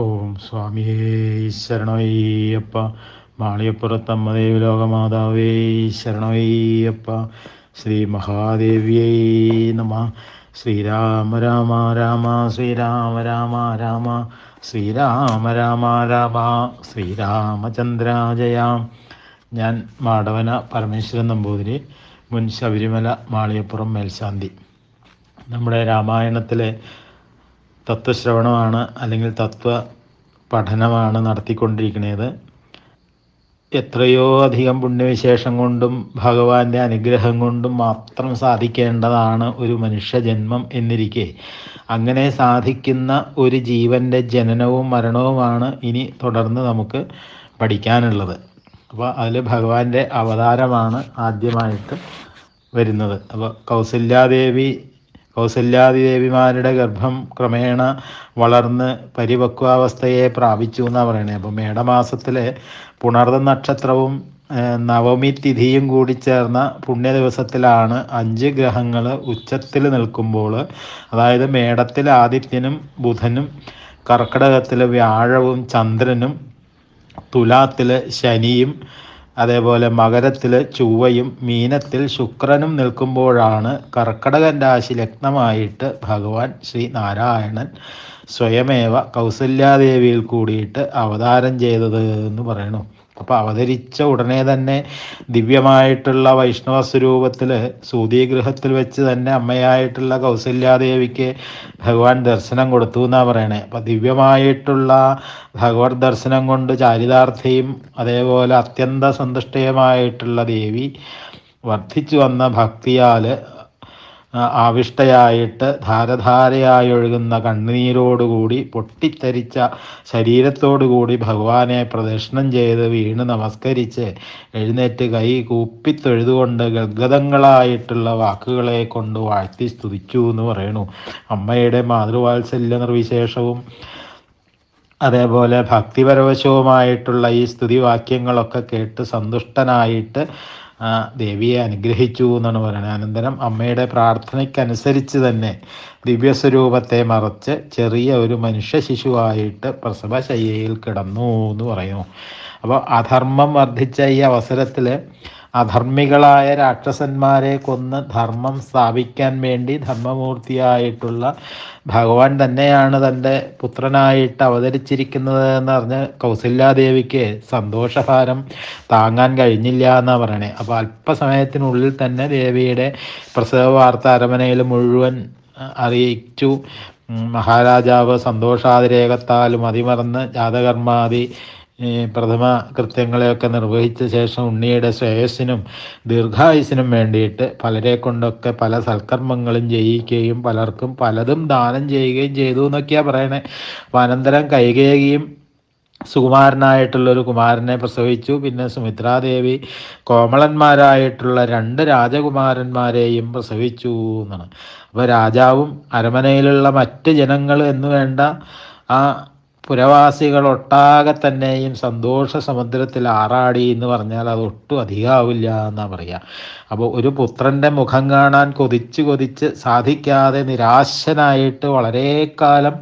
ഓം സ്വാമിയേ ശരണയ്യപ്പ മാളിയപ്പുറത്തമ്മദേവി ലോകമാതാവേ ശരണയ്യപ്പ ശ്രീ മഹാദേവ്യൈ നമ. ശ്രീരാമ രാമ രാമ ശ്രീരാമ രാമ രാമ ശ്രീരാമ രാമ രാമ ശ്രീരാമചന്ദ്രാജയാം ഞാൻ മാടവന പരമേശ്വരൻ നമ്പൂതിരി മുൻ ശബരിമല മാളിയപ്പുറം മേൽശാന്തി. നമ്മുടെ രാമായണത്തിലെ തത്വശ്രവണമാണ് അല്ലെങ്കിൽ തത്വ പഠനമാണ് നടത്തിക്കൊണ്ടിരിക്കുന്നത്. എത്രയോ അധികം പുണ്യവിശേഷം കൊണ്ടും ഭഗവാന്റെ അനുഗ്രഹം കൊണ്ടും മാത്രം സാധിക്കേണ്ടതാണ് ഒരു മനുഷ്യജന്മം എന്നിരിക്കെ. അങ്ങനെ സാധിക്കുന്ന ഒരു ജീവന്റെ ജനനവും മരണവുമാണ് ഇനി തുടർന്ന് നമുക്ക് പഠിക്കാനുള്ളത്. അപ്പോൾ അതിൽ ഭഗവാന്റെ അവതാരമാണ് ആദ്യമായിട്ട് വരുന്നത്. അപ്പോൾ കൗസല്യാദേവി കൗസല്യാദിദേവിമാരുടെ ഗർഭം ക്രമേണ വളർന്ന് പരിപക്വാവസ്ഥയെ പ്രാപിച്ചു എന്നാണ് പറയുന്നത് അപ്പോൾ മേടമാസത്തിലെ പുണർദ നക്ഷത്രവും നവമി തിഥിയും കൂടി ചേർന്ന പുണ്യ ദിവസത്തിലാണ് അഞ്ച് ഗ്രഹങ്ങൾ ഉച്ചത്തിൽ നിൽക്കുമ്പോൾ അതായത് മേടത്തിൽ ആദിത്യനും ബുധനും കർക്കിടകത്തിൽ വ്യാഴവും ചന്ദ്രനും തുലാത്തിൽ ശനിയും അതേപോലെ മകരത്തിൽ ചൊവ്വയും മീനത്തിൽ ശുക്രനും നിൽക്കുമ്പോഴാണ് കർക്കടകൻ രാശി ലഗ്നമായിട്ട് ഭഗവാൻ ശ്രീ നാരായണൻ സ്വയമേവ കൗസല്യാദേവിയിൽ കൂടിയിട്ട് അവതാരം ചെയ്തത് എന്ന് പറയണു അപ്പോൾ അവതരിച്ച ഉടനെ തന്നെ ദിവ്യമായിട്ടുള്ള വൈഷ്ണവ സ്വരൂപത്തിൽ സൂതീഗൃഹത്തിൽ വെച്ച് തന്നെ അമ്മയായിട്ടുള്ള കൗസല്യാദേവിക്ക് ഭഗവാൻ ദർശനം കൊടുത്തു എന്നാണ് പറയണേ. അപ്പം ദിവ്യമായിട്ടുള്ള ഭഗവത് ദർശനം കൊണ്ട് ചാരിതാർത്ഥയും അതേപോലെ അത്യന്ത സന്തുഷ്ടയുമായിട്ടുള്ള ദേവി വർദ്ധിച്ചു വന്ന ഭക്തിയാൽ ആവിഷ്ടയായിട്ട് ധാരധാരയായി ഒഴുകുന്ന കണ്ണുനീരോടുകൂടി പൊട്ടിത്തരിച്ച ശരീരത്തോടുകൂടി ഭഗവാനെ പ്രദക്ഷിണം ചെയ്ത് വീണ് നമസ്കരിച്ച് എഴുന്നേറ്റ് കൈ കൂപ്പിത്തൊഴുതുകൊണ്ട് ഗദ്ഗതങ്ങളായിട്ടുള്ള വാക്കുകളെ കൊണ്ട് വാഴ്ത്തി സ്തുതിച്ചു എന്ന് പറയണു അമ്മയുടെ മാതൃവാത്സല്യ നിർവിശേഷവും അതേപോലെ ഭക്തിപരവശവുമായിട്ടുള്ള ഈ സ്തുതിവാക്യങ്ങളൊക്കെ കേട്ട് സന്തുഷ്ടനായിട്ട് ദേവിയെ അനുഗ്രഹിച്ചു എന്നാണ് പറയുന്നത്. അനന്തരം അമ്മയുടെ പ്രാർത്ഥനയ്ക്കനുസരിച്ച് തന്നെ ദിവ്യസ്വരൂപത്തെ മറച്ച് ചെറിയ ഒരു മനുഷ്യ ശിശുവായിട്ട് പ്രസവശയ്യയിൽ കിടന്നു എന്ന് പറയുന്നു. അപ്പോൾ അധർമ്മം വർദ്ധിച്ച ഈ അവസരത്തിൽ അധർമ്മികളായ രാക്ഷസന്മാരെ കൊന്ന് ധർമ്മം സ്ഥാപിക്കാൻ വേണ്ടി ധർമ്മമൂർത്തിയായിട്ടുള്ള ഭഗവാൻ തന്നെയാണ് തന്റെ പുത്രനായിട്ട് അവതരിച്ചിരിക്കുന്നത് എന്ന് പറഞ്ഞ് കൗസല്യാദേവിക്ക് സന്തോഷഭാരം താങ്ങാൻ കഴിഞ്ഞില്ല എന്നാണ് പറയണേ. അപ്പോൾ അല്പസമയത്തിനുള്ളിൽ തന്നെ ദേവിയുടെ പ്രസവ വാർത്ത അരമനയിൽ മുഴുവൻ അറിയിച്ചു. മഹാരാജാവ് സന്തോഷാതിരേകത്താലും അതിമറന്ന് ജാതകർമാദി ഈ പ്രഥമ കൃത്യങ്ങളെയൊക്കെ നിർവഹിച്ച ശേഷം ഉണ്ണിയുടെ ശ്രേയസ്സിനും ദീർഘായുസിനും വേണ്ടിയിട്ട് പലരെ കൊണ്ടൊക്കെ പല സൽക്കർമ്മങ്ങളും ചെയ്യിക്കുകയും പലർക്കും പലതും ദാനം ചെയ്യുകയും ചെയ്തു എന്നൊക്കെയാണ് പറയണേ. അനന്തരം കൈകേകിയും സുകുമാരനായിട്ടുള്ളൊരു കുമാരനെ പ്രസവിച്ചു. പിന്നെ സുമിത്രാദേവി കോമളന്മാരായിട്ടുള്ള രണ്ട് രാജകുമാരന്മാരെയും പ്രസവിച്ചു എന്നാണ്. അപ്പോൾ രാജാവും അരമനയിലുള്ള മറ്റ് ജനങ്ങൾ എന്ന് വേണ്ട ആ പുരവാസികളൊട്ടാകെ തന്നെയും സന്തോഷ സമുദ്രത്തിൽ ആറാടി എന്ന് പറഞ്ഞാൽ അത് ഒട്ടും അധികാവില്ല എന്നാ പറയുക അപ്പോൾ ഒരു പുത്രന്റെ മുഖം കാണാൻ കൊതിച്ച് കൊതിച്ച് സാധിക്കാതെ നിരാശനായിട്ട് വളരെ കാലം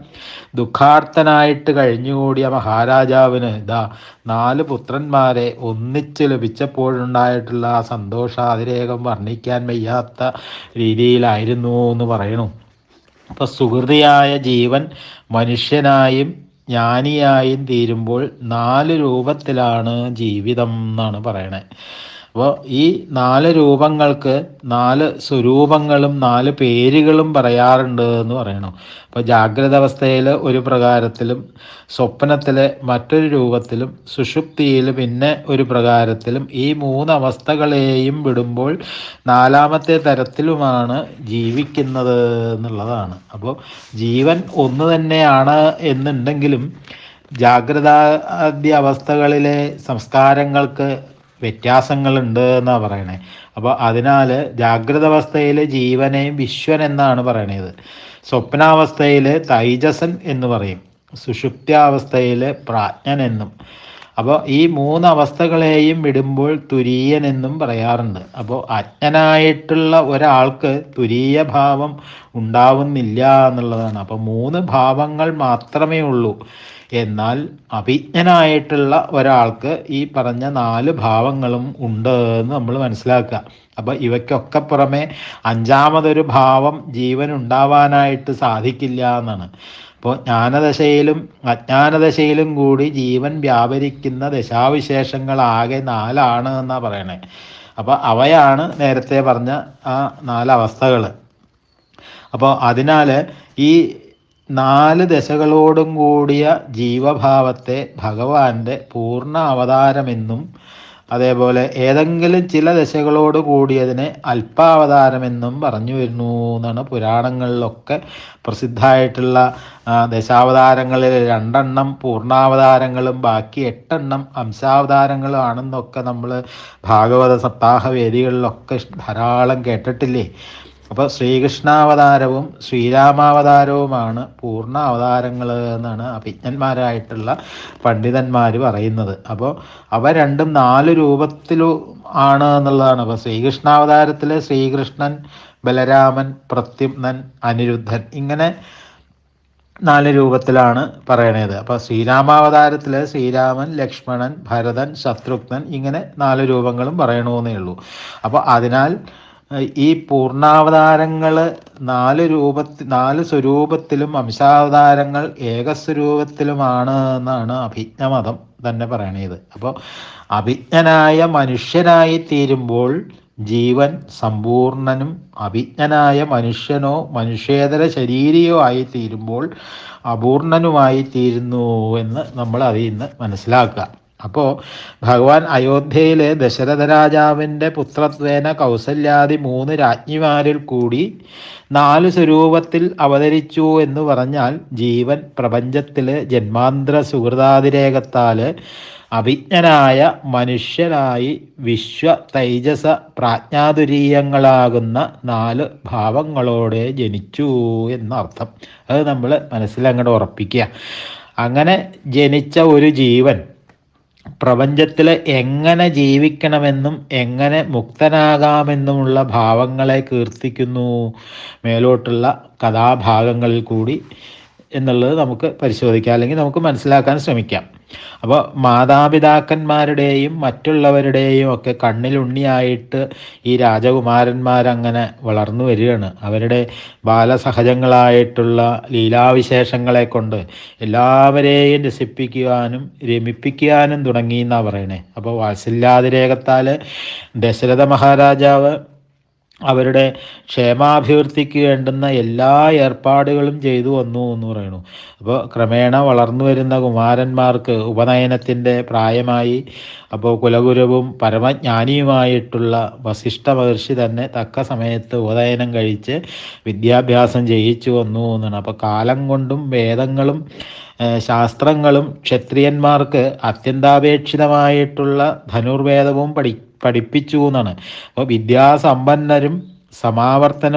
ദുഃഖാർത്ഥനായിട്ട് കഴിഞ്ഞുകൂടിയ മഹാരാജാവിന് ഇതാ നാല് പുത്രന്മാരെ ഒന്നിച്ച് ലഭിച്ചപ്പോഴുണ്ടായിട്ടുള്ള ആ സന്തോഷാതിരേകം വർണിക്കാൻ വയ്യാത്ത രീതിയിലായിരുന്നു എന്ന് പറയണു. അപ്പോൾ സുഹൃതിയായ ജീവൻ മനുഷ്യനായും ജ്ഞാനിയായും തീരുമ്പോൾ നാല് രൂപത്തിലാണ് ജീവിതം എന്നാണ് പറയണേ. അപ്പോൾ ഈ നാല് രൂപങ്ങൾക്ക് നാല് സ്വരൂപങ്ങളും നാല് പേരുകളും പറയാറുണ്ട് എന്ന് പറയണം. അപ്പോൾ ജാഗ്രത അവസ്ഥയിൽ ഒരു പ്രകാരത്തിലും സ്വപ്നത്തിലെ മറ്റൊരു രൂപത്തിലും സുഷുപ്തിയിൽ പിന്നെ ഒരു പ്രകാരത്തിലും ഈ മൂന്ന് അവസ്ഥകളെയും വിടുമ്പോൾ നാലാമത്തെ തരത്തിലുമാണ് ജീവിക്കുന്നത് എന്നുള്ളതാണ്. അപ്പോൾ ജീവൻ ഒന്ന് തന്നെയാണ് എന്നുണ്ടെങ്കിലും ജാഗ്രതാദ്യ അവസ്ഥകളിലെ സംസ്കാരങ്ങൾക്ക് വ്യത്യാസങ്ങളുണ്ട് എന്നാണ് പറയണേ. അപ്പോൾ അതിനാൽ ജാഗ്രത അവസ്ഥയിൽ ജീവനെ വിശ്വൻ എന്നാണ് പറയണത്. സ്വപ്നാവസ്ഥയിൽ തൈജസൻ എന്ന് പറയും. സുഷുപ്ത്യാവസ്ഥയിൽ പ്രാജ്ഞൻ എന്നും. അപ്പോൾ ഈ മൂന്ന് അവസ്ഥകളെയും വിടുമ്പോൾ തുരീയൻ എന്നും പറയാറുണ്ട്. അപ്പോൾ അജ്ഞനായിട്ടുള്ള ഒരാൾക്ക് തുരീയ ഭാവം ഉണ്ടാവുന്നില്ല എന്നുള്ളതാണ്. അപ്പോൾ മൂന്ന് ഭാവങ്ങൾ മാത്രമേ ഉള്ളൂ. എന്നാൽ അഭിജ്ഞനായിട്ടുള്ള ഒരാൾക്ക് ഈ പറഞ്ഞ നാല് ഭാവങ്ങളും ഉണ്ട് എന്ന് നമ്മൾ മനസ്സിലാക്കുക. അപ്പോൾ ഇവയ്ക്കൊക്കെ പുറമെ അഞ്ചാമതൊരു ഭാവം ജീവൻ ഉണ്ടാവാനായിട്ട് സാധിക്കില്ല എന്നാണ്. അപ്പോൾ ജ്ഞാനദശയിലും അജ്ഞാനദശയിലും കൂടി ജീവൻ വ്യാപരിക്കുന്ന ദശാവിശേഷങ്ങളാകെ നാലാണ് എന്നാണ് പറയണേ. അപ്പോൾ അവയാണ് നേരത്തെ പറഞ്ഞ ആ നാലവസ്ഥകൾ അപ്പോൾ അതിനാൽ ഈ നാല് ദശകളോടും കൂടിയ ജീവഭാവത്തെ ഭഗവാന്റെ പൂർണ അവതാരമെന്നും അതേപോലെ ഏതെങ്കിലും ചില ദശകളോട് കൂടിയതിനെ അല്പാവതാരമെന്നും പറഞ്ഞു വരുന്നു എന്നാണ് പുരാണങ്ങളിലൊക്കെ പ്രസിദ്ധമായിട്ടുള്ള ദശാവതാരങ്ങളിൽ രണ്ടെണ്ണം പൂർണാവതാരങ്ങളും ബാക്കി എട്ടെണ്ണം അംശാവതാരങ്ങളും ആണെന്നൊക്കെ നമ്മൾ ഭാഗവത സപ്താഹ വേദികളിലൊക്കെ ധാരാളം കേട്ടിട്ടില്ലേ? അപ്പോൾ ശ്രീകൃഷ്ണാവതാരവും ശ്രീരാമാവതാരവുമാണ് പൂർണ അവതാരങ്ങൾ എന്നാണ് അഭിജ്ഞന്മാരായിട്ടുള്ള പണ്ഡിതന്മാർ പറയുന്നത്. അപ്പോൾ അവ രണ്ടും നാല് രൂപത്തിലും ആണ് എന്നുള്ളതാണ്. അപ്പോൾ ശ്രീകൃഷ്ണാവതാരത്തിൽ ശ്രീകൃഷ്ണൻ ബലരാമൻ പ്രത്യുമ്നൻ അനിരുദ്ധൻ ഇങ്ങനെ നാല് രൂപത്തിലാണ് പറയണത്. അപ്പോൾ ശ്രീരാമാവതാരത്തിൽ ശ്രീരാമൻ ലക്ഷ്മണൻ ഭരതൻ ശത്രുഘ്നൻ ഇങ്ങനെ നാല് രൂപങ്ങളും പറയണമെന്നേ ഉള്ളൂ. അപ്പോൾ അതിനാൽ ഈ പൂർണാവതാരങ്ങൾ നാല് രൂപത്തിൽ നാല് സ്വരൂപത്തിലും അംശാവതാരങ്ങൾ ഏകസ്വരൂപത്തിലുമാണ് എന്നാണ് അഭിജ്ഞമതം തന്നെ പറയണത്. അപ്പോൾ അഭിജ്ഞനായ മനുഷ്യനായി തീരുമ്പോൾ ജീവൻ സമ്പൂർണനും അഭിജ്ഞനായ മനുഷ്യനോ മനുഷ്യേതര ശരീരിയോ ആയി തീരുമ്പോൾ അപൂർണനുമായി തീരുന്നു എന്ന് നമ്മൾ അതിൽ നിന്ന് മനസ്സിലാക്കുക. അപ്പോൾ ഭഗവാൻ അയോധ്യയിലെ ദശരഥ രാജാവിന്റെ പുത്രത്വേന കൗസല്യാദി മൂന്ന് രാജ്ഞിമാരിൽ കൂടി നാല് സ്വരൂപത്തിൽ അവതരിച്ചു എന്ന് പറഞ്ഞാൽ ജീവൻ പ്രപഞ്ചത്തിലെ ജന്മാന്തര സുഹൃതാതിരേകത്താൽ അഭിജ്ഞനായ മനുഷ്യനായി വിശ്വ തൈജസ പ്രാജ്ഞാതുരീയങ്ങളാകുന്ന നാല് ഭാവങ്ങളോടെ ജനിച്ചു എന്നർത്ഥം. അത് നമ്മൾ മനസ്സിലങ്ങോട്ട് ഉറപ്പിക്കുക. അങ്ങനെ ജനിച്ച ഒരു ജീവൻ പ്രപഞ്ചത്തിൽ എങ്ങനെ ജീവിക്കണമെന്നും എങ്ങനെ മുക്തനാകാമെന്നുമുള്ള ഭാവങ്ങളെ കീർത്തിക്കുന്നു മേലോട്ടുള്ള കഥാഭാഗങ്ങളിൽ കൂടി എന്നുള്ളത് നമുക്ക് പരിശോധിക്കാം. അല്ലെങ്കിൽ നമുക്ക് മനസ്സിലാക്കാൻ ശ്രമിക്കാം. അപ്പോൾ മാതാപിതാക്കന്മാരുടെയും മറ്റുള്ളവരുടെയും ഒക്കെ കണ്ണിലുണ്ണിയായിട്ട് ഈ രാജകുമാരന്മാരങ്ങനെ വളർന്നു വരികയാണ്. അവരുടെ ബാലസഹജങ്ങളായിട്ടുള്ള ലീലാവിശേഷങ്ങളെ കൊണ്ട് എല്ലാവരെയും രസിപ്പിക്കുവാനും രമിപ്പിക്കുവാനും തുടങ്ങി എന്നാണ് പറയണേ. അപ്പോൾ വാത്സല്യാതിരേകത്താൽ ദശരഥ മഹാരാജാവ് അവരുടെ ക്ഷേമാഭിവൃദ്ധിക്ക് വേണ്ടുന്ന എല്ലാ ഏർപ്പാടുകളും ചെയ്തു വന്നു എന്ന് പറയുന്നു. അപ്പോൾ ക്രമേണ വളർന്നു വരുന്ന കുമാരന്മാർക്ക് ഉപനയനത്തിന്റെ പ്രായമായി അപ്പോൾ കുലഗുരുവും പരമജ്ഞാനിയുമായിട്ടുള്ള വസിഷ്ഠ മഹർഷി തന്നെ തക്ക സമയത്ത് ഉപനയനം കഴിച്ച് വിദ്യാഭ്യാസം ചെയ്യിച്ചു വന്നു എന്നാണ്. അപ്പോൾ കാലം കൊണ്ടും വേദങ്ങളും ശാസ്ത്രങ്ങളും ക്ഷത്രിയന്മാർക്ക് അത്യന്താപേക്ഷിതമായിട്ടുള്ള ധനുർവേദവും പഠി പഠിപ്പിച്ചു എന്നാണ്. അപ്പോൾ വിദ്യാസമ്പന്നരും സമാവർത്തന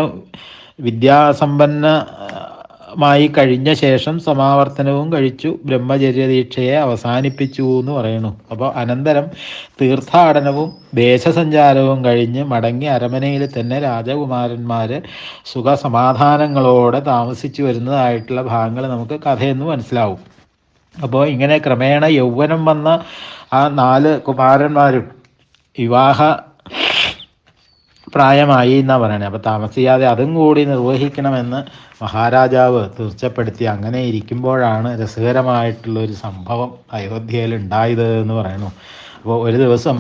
വിദ്യാസമ്പന്നമായി കഴിഞ്ഞ ശേഷം സമാവർത്തനവും കഴിച്ചു. ബ്രഹ്മചര്യ ദീക്ഷയെ അവസാനിപ്പിച്ചു എന്ന് പറയുന്നു. അപ്പോൾ അനന്തരം തീർത്ഥാടനവും ദേശസഞ്ചാരവും കഴിഞ്ഞ് മടങ്ങി അരമനയിൽ തന്നെ രാജകുമാരന്മാർ സുഖസമാധാനങ്ങളോടെ താമസിച്ചു വരുന്നതായിട്ടുള്ള ഭാഗങ്ങൾ നമുക്ക് കഥയെന്ന് മനസ്സിലാവും. അപ്പോൾ ഇങ്ങനെ ക്രമേണ യൗവനം വന്ന ആ നാല് കുമാരന്മാരും വിവാഹ പ്രായമായി എന്നാണ് പറയുന്നത് അപ്പോൾ താമസിയാതെ അതും കൂടി നിർവഹിക്കണമെന്ന് മഹാരാജാവ് തീർച്ചപ്പെടുത്തി. അങ്ങനെ ഇരിക്കുമ്പോഴാണ് രസകരമായിട്ടുള്ളൊരു സംഭവം അയോധ്യയിൽ ഉണ്ടായത് എന്ന് പറയുന്നു. അപ്പോൾ ഒരു ദിവസം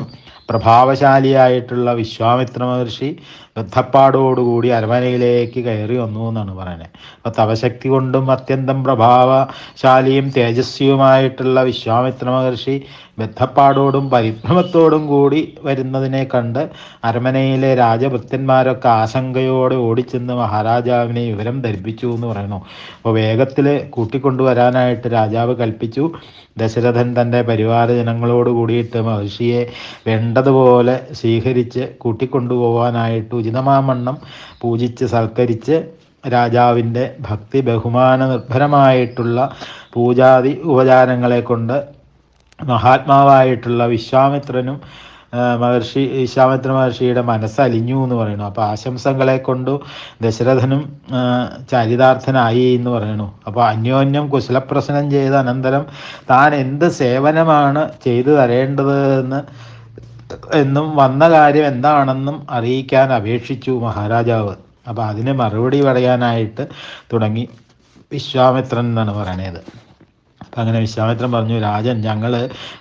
പ്രഭാവശാലിയായിട്ടുള്ള വിശ്വാമിത്ര മഹർഷി ബദ്ധപ്പാടോടുകൂടി അരമനയിലേക്ക് കയറി വന്നു എന്നാണ് പറയുന്നത് അപ്പോൾ തപശക്തി കൊണ്ടും അത്യന്തം പ്രഭാവശാലിയും തേജസ്വിയുമായിട്ടുള്ള വിശ്വാമിത്ര മഹർഷി ബദ്ധപ്പാടോടും പരിഭ്രമത്തോടും കൂടി വരുന്നതിനെ കണ്ട് അരമനയിലെ രാജഭൃത്യന്മാരൊക്കെ ആശങ്കയോടെ ഓടിച്ചെന്ന് മഹാരാജാവിനെ വിവരം ധരിപ്പിച്ചു എന്ന് പറയുന്നു. അപ്പോൾ വേഗത്തിൽ കൂട്ടിക്കൊണ്ടുവരാനായിട്ട് രാജാവ് കൽപ്പിച്ചു. ദശരഥൻ തന്റെ പരിവാര ജനങ്ങളോട് കൂടിയിട്ട് മഹർഷിയെ വേണ്ടതുപോലെ സ്വീകരിച്ച് കൂട്ടിക്കൊണ്ടുപോകാനായിട്ട് ഉചിതമാമണ്ണം പൂജിച്ച് സൽക്കരിച്ച് രാജാവിന്റെ ഭക്തി ബഹുമാന നിർഭരമായിട്ടുള്ള പൂജാതി ഉപചാരങ്ങളെ കൊണ്ട് മഹാത്മാവായിട്ടുള്ള വിശ്വാമിത്രനും മഹർഷി വിശ്വാമിത്ര മഹർഷിയുടെ മനസ്സലിഞ്ഞു എന്ന് പറയുന്നു. അപ്പോൾ ആശംസകളെ കൊണ്ടു ദശരഥനും ചരിതാർത്ഥനായി എന്ന് പറയുന്നു. അപ്പോൾ അന്യോന്യം കുശലപ്രശ്നം ചെയ്ത അനന്തരം താൻ എന്ത് സേവനമാണ് ചെയ്തു തരേണ്ടത് എന്ന് എന്നും വന്ന കാര്യം എന്താണെന്നും അറിയിക്കാൻ അപേക്ഷിച്ചു മഹാരാജാവ്. അപ്പോൾ അതിന് മറുപടി പറയാനായിട്ട് തുടങ്ങി വിശ്വാമിത്രൻ എന്നാണ് പറയണത്. അങ്ങനെ വിശ്വാമിത്രൻ പറഞ്ഞു രാജൻ ഞങ്ങൾ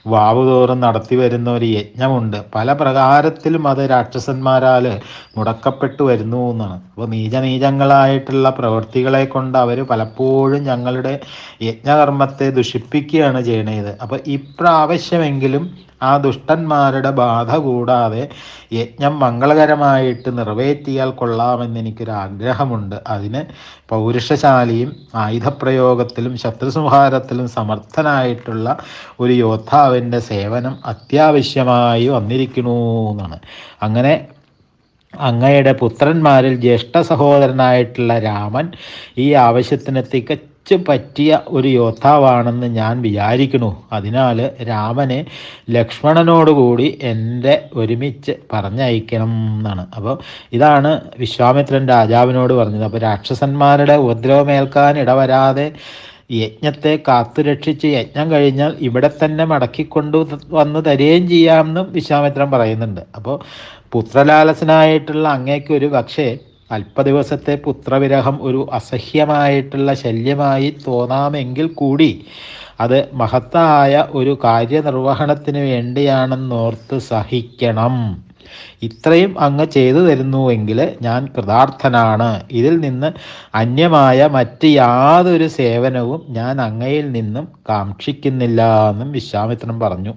വാവുതോറും നടത്തി വരുന്ന ഒരു യജ്ഞമുണ്ട്. പല പ്രകാരത്തിലും അത് രാക്ഷസന്മാരാൽ മുടക്കപ്പെട്ടു വരുന്നു എന്നാണ്. അപ്പോൾ നീചനീചങ്ങളായിട്ടുള്ള പ്രവൃത്തികളെ കൊണ്ട് അവർ പലപ്പോഴും ഞങ്ങളുടെ യജ്ഞകർമ്മത്തെ ദുഷിപ്പിക്കുകയാണ് ചെയ്യണത്. അപ്പോൾ ഇപ്രാവശ്യമെങ്കിലും ആ ദുഷ്ടന്മാരുടെ ബാധ കൂടാതെ യജ്ഞം മംഗളകരമായിട്ട് നിറവേറ്റിയാൽ കൊള്ളാമെന്ന് എനിക്കൊരു ആഗ്രഹമുണ്ട് അതിന് പൗരുഷശാലിയും ആയുധപ്രയോഗത്തിലും ശത്രുസംഹാരത്തിലും സമർത്ഥനായിട്ടുള്ള ഒരു യോദ്ധാവിന്റെ സേവനം അത്യാവശ്യമായി വന്നിരിക്കണു എന്നാണ് അങ്ങനെ അങ്ങയുടെ പുത്രന്മാരിൽ ജ്യേഷ്ഠ സഹോദരനായിട്ടുള്ള രാമൻ ഈ ആവശ്യത്തിന് തികച്ചു പറ്റിയ ഒരു യോദ്ധാവാണെന്ന് ഞാൻ വിചാരിക്കുന്നു. അതിനാൽ രാമനെ ലക്ഷ്മണനോടുകൂടി എന്റെ ഒരുമിച്ച് പറഞ്ഞയക്കണം എന്നാണ്. അപ്പോൾ ഇതാണ് വിശ്വാമിത്രൻ രാജാവിനോട് പറഞ്ഞത്. അപ്പോൾ രാക്ഷസന്മാരുടെ ഉപദ്രവമേൽക്കാൻ ഇടവരാതെ യജ്ഞത്തെ കാത്തുരക്ഷിച്ച് യജ്ഞം കഴിഞ്ഞാൽ ഇവിടെ തന്നെ മടക്കിക്കൊണ്ടു വന്ന് തരികയും ചെയ്യാമെന്നും വിശ്വാമിത്രൻ പറയുന്നുണ്ട്. അപ്പോൾ പുത്രലാലസനായിട്ടുള്ള അങ്ങേക്കൊരു പക്ഷേ അല്പദിവസത്തെ പുത്രവിരഹം ഒരു അസഹ്യമായിട്ടുള്ള ശല്യമായി തോന്നാമെങ്കിൽ കൂടി അത് മഹത്തായ ഒരു കാര്യനിർവഹണത്തിന് വേണ്ടിയാണെന്നോർത്ത് സഹിക്കണം. ഇത്രയും അങ്ങ് ചെയ്തു തരുന്നുവെങ്കിൽ ഞാൻ കൃതാർത്ഥനാണ്. ഇതിൽ നിന്ന് അന്യമായ മറ്റ് യാതൊരു സേവനവും ഞാൻ അങ്ങയിൽ നിന്നും കാക്ഷിക്കുന്നില്ല എന്നും വിശ്വാമിത്രൻ പറഞ്ഞു.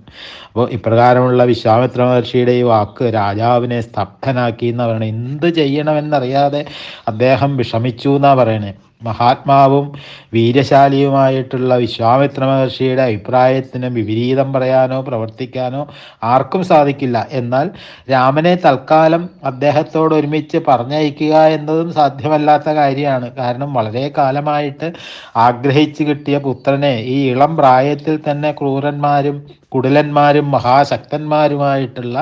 അപ്പോൾ ഇപ്രകാരമുള്ള വിശ്വാമിത്ര മഹർഷിയുടെ ഈ വാക്ക് രാജാവിനെ സ്തബ്ധനാക്കി എന്ന് പറയണത് എന്ത് ചെയ്യണമെന്നറിയാതെ അദ്ദേഹം വിഷമിച്ചു എന്നാണ് പറയണേ. മഹാത്മാവും വീര്യശാലിയുമായിട്ടുള്ള വിശ്വാമിത്ര മഹർഷിയുടെ അഭിപ്രായത്തിന് വിപരീതം പറയാനോ പ്രവർത്തിക്കാനോ ആർക്കും സാധിക്കില്ല. എന്നാൽ രാമനെ തൽക്കാലം അദ്ദേഹത്തോട് ഒരുമിച്ച് പറഞ്ഞയക്കുക എന്നതും സാധ്യമല്ലാത്ത കാര്യമാണ്. കാരണം വളരെ കാലമായിട്ട് ആഗ്രഹിച്ചു കിട്ടിയ പുത്രനെ ഈ ഇളം പ്രായത്തിൽ തന്നെ ക്രൂരന്മാരും കുടിലന്മാരും മഹാശക്തന്മാരുമായിട്ടുള്ള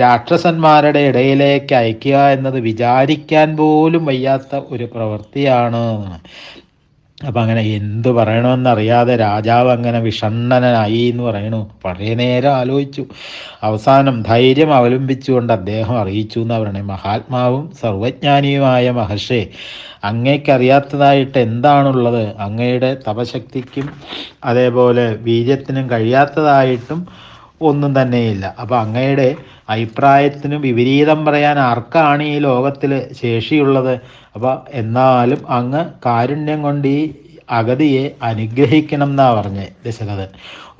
രാക്ഷസന്മാരുടെ ഇടയിലേക്ക് അയക്കുക എന്നത് വിചാരിക്കാൻ പോലും വയ്യാത്ത ഒരു പ്രവൃത്തിയാണ്. അപ്പം അങ്ങനെ എന്തു പറയണമെന്നറിയാതെ രാജാവ് അങ്ങനെ വിഷണ്ണനായി എന്ന് പറയണു. വളരെ നേരം ആലോചിച്ചു. അവസാനം ധൈര്യം അവലംബിച്ചുകൊണ്ട് അദ്ദേഹം അറിയിച്ചു എന്ന് പറയണേ. മഹാത്മാവും സർവജ്ഞാനിയുമായ മഹർഷേ അങ്ങേക്കറിയാത്തതായിട്ട് എന്താണുള്ളത്? അങ്ങയുടെ തപശക്തിക്കും അതേപോലെ വീര്യത്തിനും കഴിയാത്തതായിട്ടും ഒന്നും തന്നെയില്ല. അപ്പോൾ അങ്ങയുടെ അഭിപ്രായത്തിന് വിപരീതം പറയാൻ ആർക്കാണ് ഈ ലോകത്തിൽ ശേഷിയുള്ളത്? അപ്പോൾ എന്നാലും അങ്ങ് കാരുണ്യം കൊണ്ട് ഈ അഗതിയെ അനുഗ്രഹിക്കണം എന്നാ പറഞ്ഞേ ദശരഥൻ.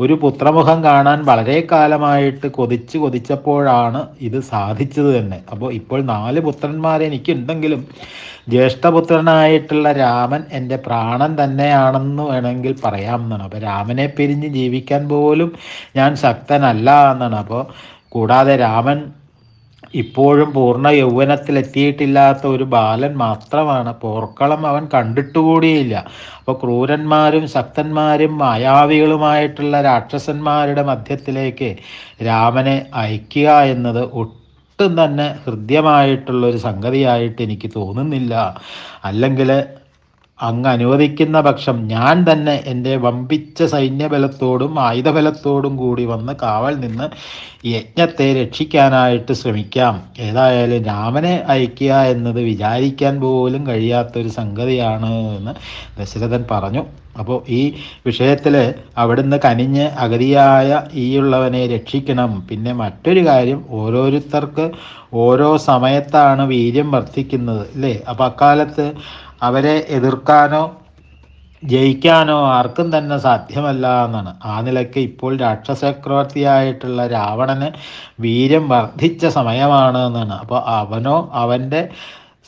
ഒരു പുത്രമുഖം കാണാൻ വളരെ കാലമായിട്ട് കൊതിച്ച് കൊതിച്ചപ്പോഴാണ് ഇത് സാധിച്ചത് തന്നെ. അപ്പോൾ ഇപ്പോൾ നാല് പുത്രന്മാർ എനിക്കുണ്ടെങ്കിലും ജ്യേഷ്ഠപുത്രനായിട്ടുള്ള രാമൻ എന്റെ പ്രാണൻ തന്നെയാണെന്ന് വേണമെങ്കിൽ പറയാം എന്നാണ്. അപ്പോൾ രാമനെ പിരിഞ്ഞ് ജീവിക്കാൻ പോലും ഞാൻ ശക്തനല്ല എന്നാണ്. അപ്പോൾ കൂടാതെ രാമൻ ഇപ്പോഴും പൂർണ യൗവനത്തിലെത്തിയിട്ടില്ലാത്ത ഒരു ബാലൻ മാത്രമാണ്. പോർക്കളം അവൻ കണ്ടിട്ടുകൂടിയില്ല. അപ്പോൾ ക്രൂരന്മാരും ശക്തന്മാരും മായാവികളുമായിട്ടുള്ള രാക്ഷസന്മാരുടെ മധ്യത്തിലേക്ക് രാമനെ അയക്കുക എന്നത് ഒട്ടും തന്നെ ഹൃദ്യമായിട്ടുള്ള ഒരു സംഗതിയായിട്ട് എനിക്ക് തോന്നുന്നില്ല. അല്ലെങ്കിൽ അങ്ങ് അനുവദിക്കുന്ന പക്ഷം ഞാൻ തന്നെ എന്റെ വമ്പിച്ച സൈന്യബലത്തോടും ആയുധബലത്തോടും കൂടി വന്ന് കാവൽ നിന്ന് യജ്ഞത്തെ രക്ഷിക്കാനായിട്ട് ശ്രമിക്കാം. ഏതായാലും രാമനെ അയക്കുക എന്നത് വിചാരിക്കാൻ പോലും കഴിയാത്തൊരു സംഗതിയാണ് എന്ന് ദശരഥൻ പറഞ്ഞു. അപ്പോൾ ഈ വിഷയത്തിൽ അവിടുന്ന് കനിഞ്ഞ് അഗതിയായ ഈയുള്ളവനെ രക്ഷിക്കണം. പിന്നെ മറ്റൊരു കാര്യം ഓരോരുത്തർക്ക് ഓരോ സമയത്താണ് വീര്യം വർദ്ധിക്കുന്നത് അല്ലേ? അപ്പോൾ അക്കാലത്ത് അവരെ എതിർക്കാനോ ജയിക്കാനോ ആർക്കും തന്നെ സാധ്യമല്ല എന്നാണ്. ആ നിലയ്ക്ക് ഇപ്പോൾ രാക്ഷസക്രവർത്തിയായിട്ടുള്ള രാവണന് വീര്യം വർദ്ധിച്ച സമയമാണ് എന്നാണ്. അപ്പോൾ അവനോ അവന്റെ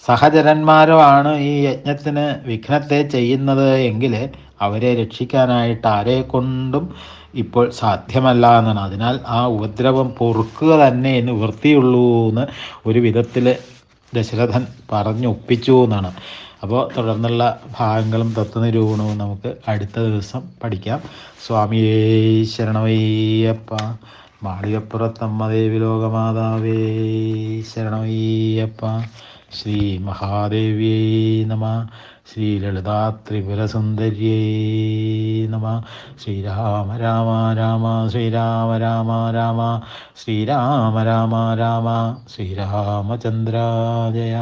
സഹചരന്മാരോ ആണ് ഈ യജ്ഞത്തിന് വിഘ്നത്തെ ചെയ്യുന്നത് എങ്കിൽ അവരെ രക്ഷിക്കാനായിട്ട് ആരെ കൊണ്ടും ഇപ്പോൾ സാധ്യമല്ല എന്നാണ്. അതിനാൽ ആ ഉപദ്രവം പൊറുക്കുക തന്നെ നിവൃത്തിയുള്ളൂ എന്ന് ഒരു വിധത്തിൽ ദശരഥൻ പറഞ്ഞൊപ്പിച്ചു എന്നാണ്. അപ്പോൾ തുടർന്നുള്ള ഭാഗങ്ങളും തത്വനിരൂപണവും നമുക്ക് അടുത്ത ദിവസം പഠിക്കാം. സ്വാമിയേ ശരണമയ്യപ്പ മാളികപ്പുറത്തമ്മ ദേവി ലോകമാതാവേ ശരണമയ്യപ്പ ശ്രീ മഹാദേവ്യേ നമ ശ്രീ ലളിതാ ത്രിപുരസുന്ദര്യേ നമ ശ്രീരാമ രാമ രാമ ശ്രീരാമ രാമ രാമ ശ്രീരാമ രാമ രാമ ശ്രീരാമചന്ദ്രാജയ